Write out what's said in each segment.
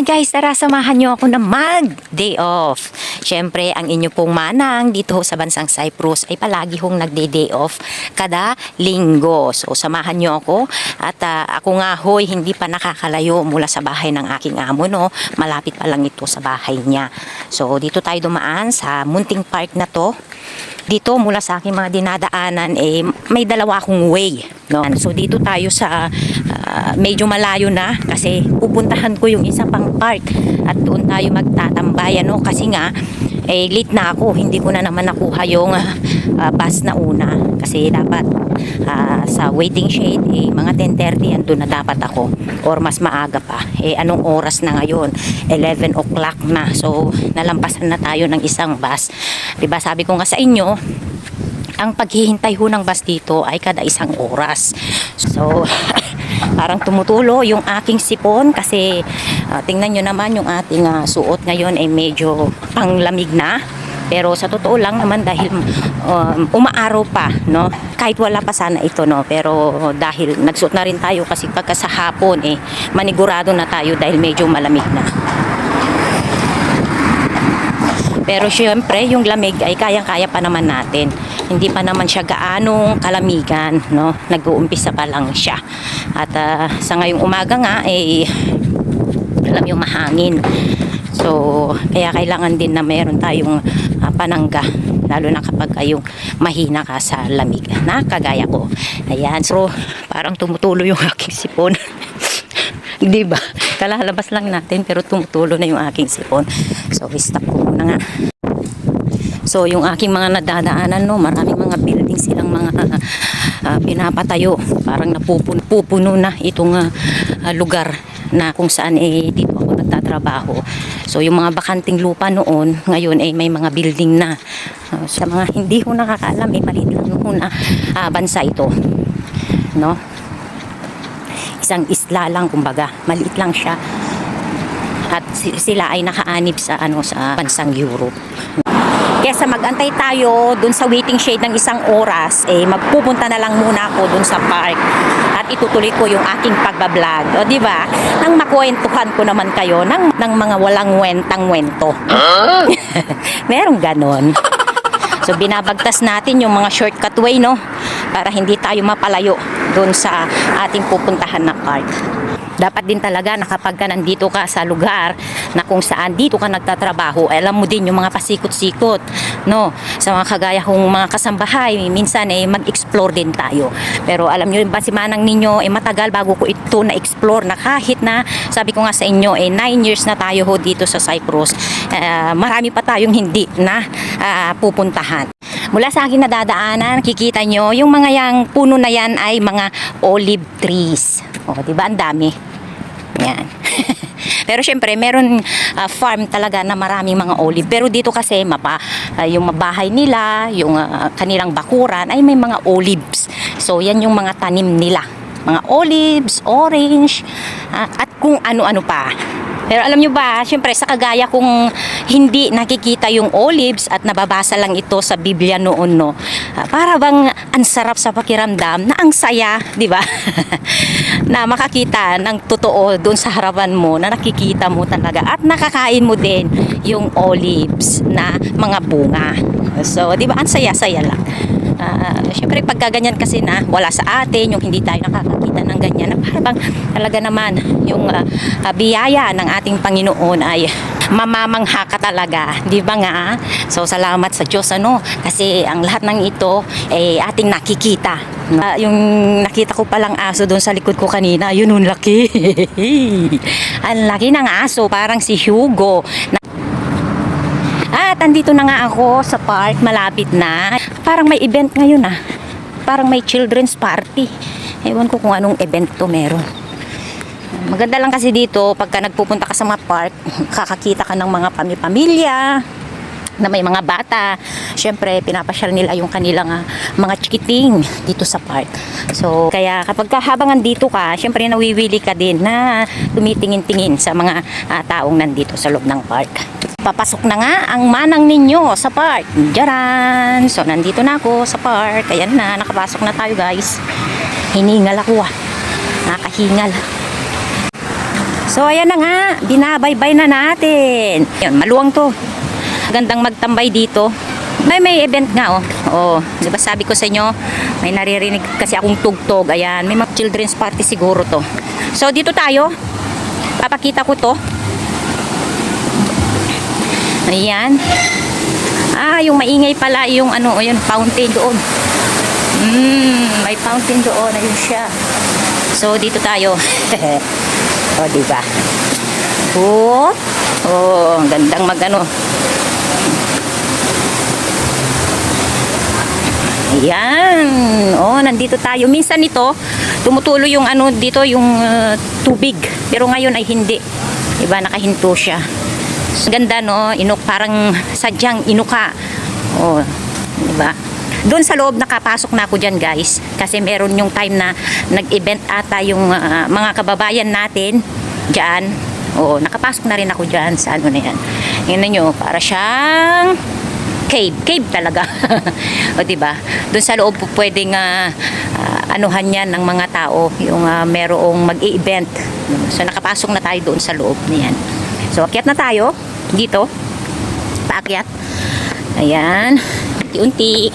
Ay guys, tara samahan niyo ako na mag day off. Siyempre, ang inyo pong manang dito sa bansang Cyprus ay palagi hong nagde-day off kada linggo. So, samahan niyo ako. At ah, ako nga hoy, hindi pa nakakalayo mula sa bahay ng aking amo, no? Malapit pa lang ito sa bahay niya. So, dito tayo dumaan sa munting park na to. Dito, mula sa aking mga dinadaanan, eh, may dalawa akong way. No? So, dito tayo sa ah, medyo malayo na kasi pupuntahan ko yung isa pang park at doon tayo magtatambay ano? Kasi nga eh late na ako. Hindi ko na naman nakuha yung ah, bus na una kasi dapat ah, sa waiting shade eh mga 10:30 andun na dapat ako or mas maaga pa. Eh anong oras na ngayon? 11 o'clock na. So nalampasan na tayo ng isang bus. 'di ba sabi ko nga sa inyo ang paghihintay ho ng bus dito ay kada isang oras. So, parang tumutulo yung aking sipon kasi ah, tingnan nyo naman yung ating ah, suot ngayon ay medyo panglamig na. Pero sa totoo lang naman dahil um, umaaraw pa, no? Kahit wala pa sana ito, no? Pero dahil nagsuot na rin tayo kasi pagka sa hapon, eh, manigurado na tayo dahil medyo malamig na. Pero syempre, yung lamig ay kayang-kaya pa naman natin. Hindi pa naman siya gaanong kalamigan, no? Nag-uumpisa pa lang siya. At ah, sa ngayong umaga nga, eh, alam yung mahangin. So, kaya kailangan din na meron tayong ah, panangga lalo na kapag yung mahina ka sa lamig na kagaya ko. Ayan, so parang tumutulo yung aking sipon. Di ba? Kalalabas lang natin pero tumutulo na yung aking sipon. So, stop ko muna nga. So, yung aking mga nadadaanan, no, maraming mga building silang mga ah, pinapatayo. Parang napupuno pupuno na itong ah, lugar na kung saan eh dito ako nagtatrabaho. So, yung mga bakanting lupa noon, ngayon eh may mga building na. Ah, sa mga hindi ko nakakaalam, eh maliit lang noon na ah, bansa ito. No? Isang isla lang, kumbaga. Maliit lang siya. At si- sila ay nakaanib sa ano sa bansang Europe. Kesa magantay tayo dun sa waiting shade ng isang oras, eh magpupunta na lang muna ako dun sa park at itutuloy ko yung aking pagbablog. O di ba? Nang makwentuhan ko naman kayo ng, ng mga walang wentang wento. Merong ganon. So binabagtas natin yung mga shortcut way no para hindi tayo mapalayo doon sa ating pupuntahan na park. Dapat din talaga na kapag ka nandito ka sa lugar na kung saan dito ka nagtatrabaho, alam mo din yung mga pasikot-sikot, no? Sa mga kagaya kong mga kasambahay, minsan eh mag-explore din tayo. Pero alam nyo ba si Manang ninyo, eh matagal bago ko ito na-explore na kahit na, sabi ko nga sa inyo, eh 9 years na tayo ho dito sa Cyprus. Eh, marami pa tayong hindi na ah, pupuntahan. Mula sa akin nadadaanan, kikita nyo, yung mga yang puno na yan ay mga olive trees. O, di ba? Ang dami. Yan. Pero syempre, meron ah, farm talaga na maraming mga olive. Pero dito kasi, mapa, ah, yung mabahay nila, yung ah, kanilang bakuran, ay may mga olives. So, yan yung mga tanim nila. Mga olives, orange, ah, at kung ano-ano pa. Pero alam nyo ba, syempre sa kagaya kung hindi nakikita yung olives at nababasa lang ito sa Biblia noon, no, ah, para bang ang sarap sa pakiramdam na ang saya, di ba? na makakita ng totoo doon sa harapan mo na nakikita mo talaga at nakakain mo din yung olives na mga bunga. So, di ba, ang saya-saya lang. Ah, syempre pagka ganyan kasi na wala sa atin, yung hindi tayo nakakakita ng ganyan, na parang talaga naman yung ah, ah, biyaya ng ating Panginoon ay mamamangha ka talaga, di ba nga? So salamat sa Diyos ano, kasi ang lahat ng ito ay ating nakikita. Ah, yung nakita ko palang aso doon sa likod ko kanina, yun yung laki. ang laki ng aso, parang si Hugo. Andito na nga ako sa park, malapit na. Parang may event ngayon ah. Parang may children's party. Ewan ko kung anong event to meron. Maganda lang kasi dito, pagka nagpupunta ka sa mga park, kakakita ka ng mga pamilya na may mga bata. Siyempre, pinapasyal nila yung kanilang ah, mga chikiting dito sa park. So, kaya kapag ka, habang andito ka, siyempre nawiwili ka din na tumitingin-tingin sa mga ah, taong nandito sa loob ng park. Papasok na nga ang manang ninyo sa park. Diyaran! So, nandito na ako sa park. Ayan na, nakapasok na tayo guys. Hiningal ako ah. Nakahingal. So ayan na nga, binabaybay na natin. Yan, maluwang to. Gandang magtambay dito. May may event nga oh. Oh, 'di ba sabi ko sa inyo, may naririnig kasi akong tugtog. Ayan, may mga children's party siguro to. So dito tayo. Papakita ko to. Ayan. Ah, yung maingay pala yung ano, oh, yun, fountain doon. Mm, may fountain doon, ayun siya. So dito tayo. oh, di ba? Oh, oh, ang gandang magano. Ayan. Oh, nandito tayo. Minsan ito, tumutulo yung ano dito, yung uh, tubig. Pero ngayon ay hindi. Diba, nakahinto siya. Ganda no, inuk parang sadyang inuka. Oh, diba? Doon sa loob nakapasok na ako diyan, guys. Kasi meron yung time na nag-event ata yung ah, mga kababayan natin diyan. Oo, nakapasok na rin ako diyan sa ano na yan. Yan nyo, para siyang cave. Cave talaga. o di ba? Doon sa loob pwedeng ah, ah, anuhan yan ng mga tao yung uh, merong mag-event. So nakapasok na tayo doon sa loob niyan. So akyat na tayo dito. Paakyat. Ayan. Unti-unti.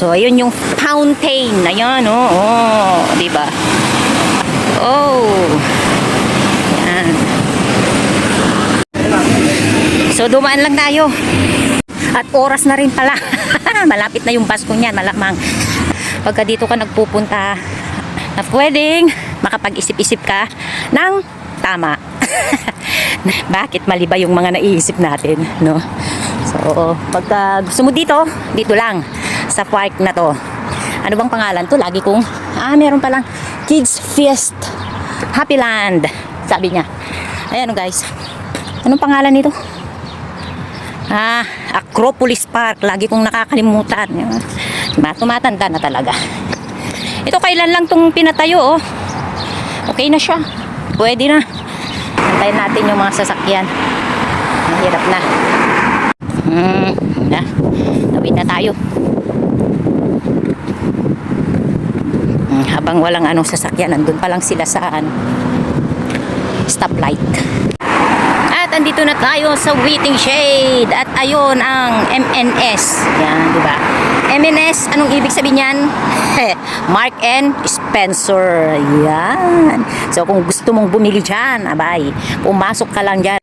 So ayun yung fountain. Ayan oh. oh di ba? Oh. Ayan. So dumaan lang tayo. At oras na rin pala. Malapit na yung bus ko niyan, malamang. Pagka dito ka nagpupunta na pwedeng makapag-isip-isip ka ng tama. Bakit mali ba yung mga naiisip natin, no? So, pagka gusto mo dito, dito lang sa park na to. Ano bang pangalan to? Lagi kong, ah, meron palang Kids Fest Happy Land. Sabi niya. Ayan o guys. Anong pangalan nito? Ah, Acropolis Park. Lagi kong nakakalimutan. Diba? Tumatanda na talaga. Ito kailan lang tong pinatayo, oh. Okay na siya. Pwede na. Antayin natin yung mga sasakyan. Mahirap na. Hmm, na. Tawid na tayo. Hmm, habang walang anong sasakyan, nandun pa lang sila sa ano, stoplight. At andito na tayo sa waiting shade. At ayun ang MNS. Yan, di ba? MNS, anong ibig sabihin yan? Mark and Spencer. Yan. So kung gusto mong bumili dyan, abay, pumasok ka lang dyan.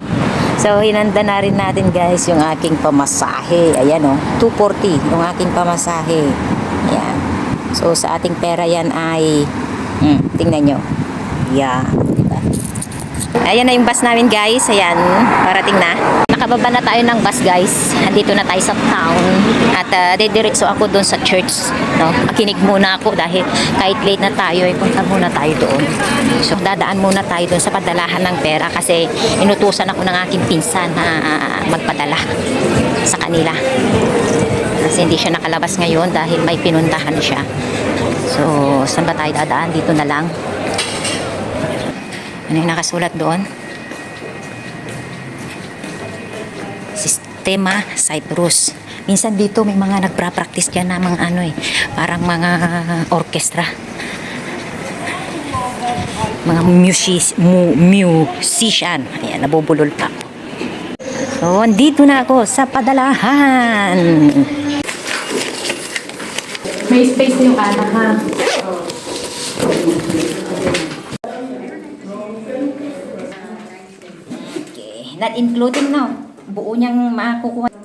So hinanda na rin natin guys yung aking pamasahe. Ayan o, 240 yung aking pamasahe. Yan. So sa ating pera yan ay, hmm, tingnan nyo. Yan, di ba? Ayan na yung bus namin guys. Ayan, parating na. Nakababa na tayo ng bus guys. Andito na tayo sa town. At uh, dediretso ako doon sa church. No? Makinig muna ako dahil kahit late na tayo, ay punta muna tayo doon. So dadaan muna tayo doon sa padalahan ng pera kasi inutusan ako ng aking pinsan na magpadala sa kanila. Kasi hindi siya nakalabas ngayon dahil may pinuntahan siya. So, saan ba tayo dadaan? Dito na lang. Ano yung nakasulat doon? Sistema Cyprus. Minsan dito may mga nagpra-practice dyan na mga ano eh, parang mga orchestra. Mga music, mu, musician. Ayan, nabubulol pa. So, andito na ako sa padalahan. May space yung anak ha. Okay, not including now. Buo niyang makukuha.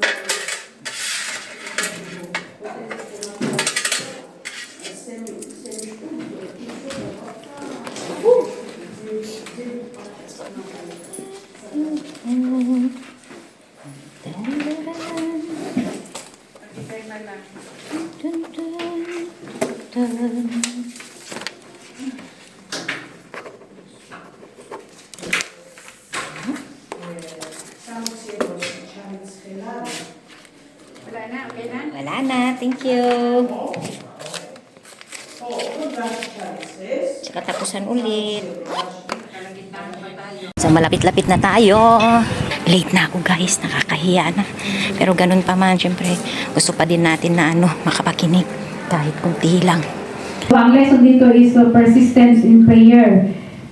Wala na, thank you. Tsaka tapusan ulit. So malapit-lapit na tayo. Late na ako guys, nakakahiya na. Pero ganun pa man, syempre, gusto pa din natin na ano, makapakinig. Kahit kunti lang. So, ang lesson dito is uh, persistence in prayer.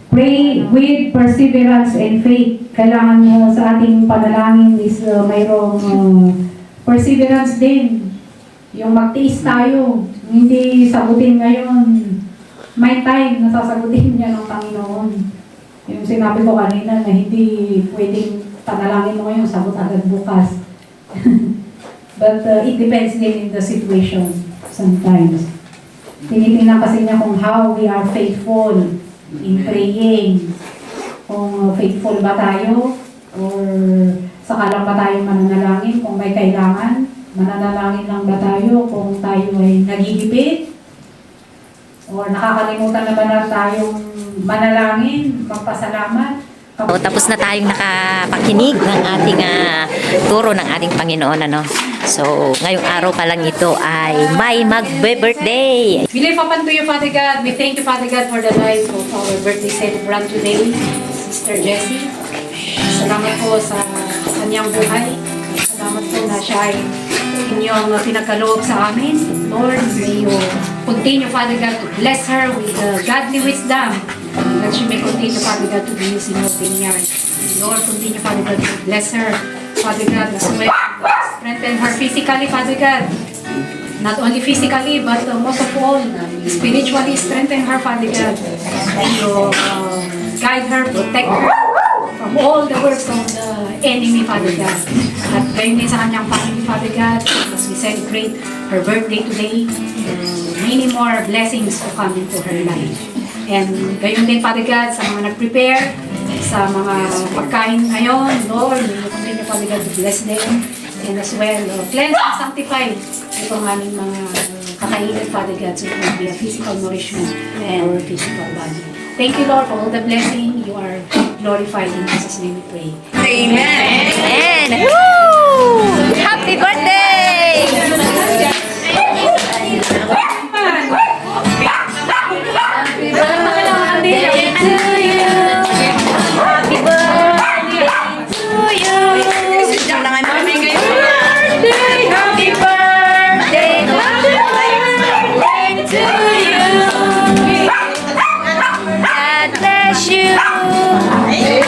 Pray with perseverance and faith. Kailangan mo sa ating panalangin is uh, mayroong uh, perseverance din. Yung magtiis tayo. Hindi sagutin ngayon. May time na sasagutin niya ng Panginoon. Yung sinabi ko kanina na hindi pwedeng panalangin mo ngayon, sagot agad bukas. But uh, it depends din in the situation sometimes. Tinitingnan kasi niya kung how we are faithful in praying. Kung faithful ba tayo or saka lang ba tayo mananalangin kung may kailangan. Mananalangin lang ba tayo kung tayo ay nagigipit or nakakalimutan na ba na tayong manalangin, magpasalamat. O, tapos na tayong nakapakinig ng ating ah, turo ng ating Panginoon. Ano? So, ngayong araw pa lang ito ay may magbe-birthday. We lift up unto you, Father God. We thank you, Father God, for the life of our birthday celebrant today, Sister Jessie. Salamat po sa kanyang buhay. Salamat po na siya ay inyong pinagkaloob sa amin. Lord, may you continue, Father God, to bless her with uh, godly wisdom that she may continue, Father God, to be used in your vineyard. Lord, continue, Father God, to bless her, Father God, as well. Strengthen her physically, Father God. Not only physically, but uh, most of all, spiritually strengthen her, Father God. You uh, guide her, protect her from all the works of the enemy, Father God. At gayon sa kanyang family, Father God, as we celebrate her birthday today, uh, many more blessings to come into her life. And gayon din, Father God, sa mga nag-prepare, sa mga pagkain ngayon, Lord, you continue, Father God, to bless them. And as well, uh, cleanse and sanctify itong aming mga kakainin, Father God, so it will be a physical nourishment and our physical body. Thank you, Lord, for all the blessing. You are glorified in Jesus' name we pray. Amen! Amen! Woo! Happy birthday! Happy birthday to you! Happy birthday to you! Happy birthday! Happy birthday! Happy birthday to you! God bless you!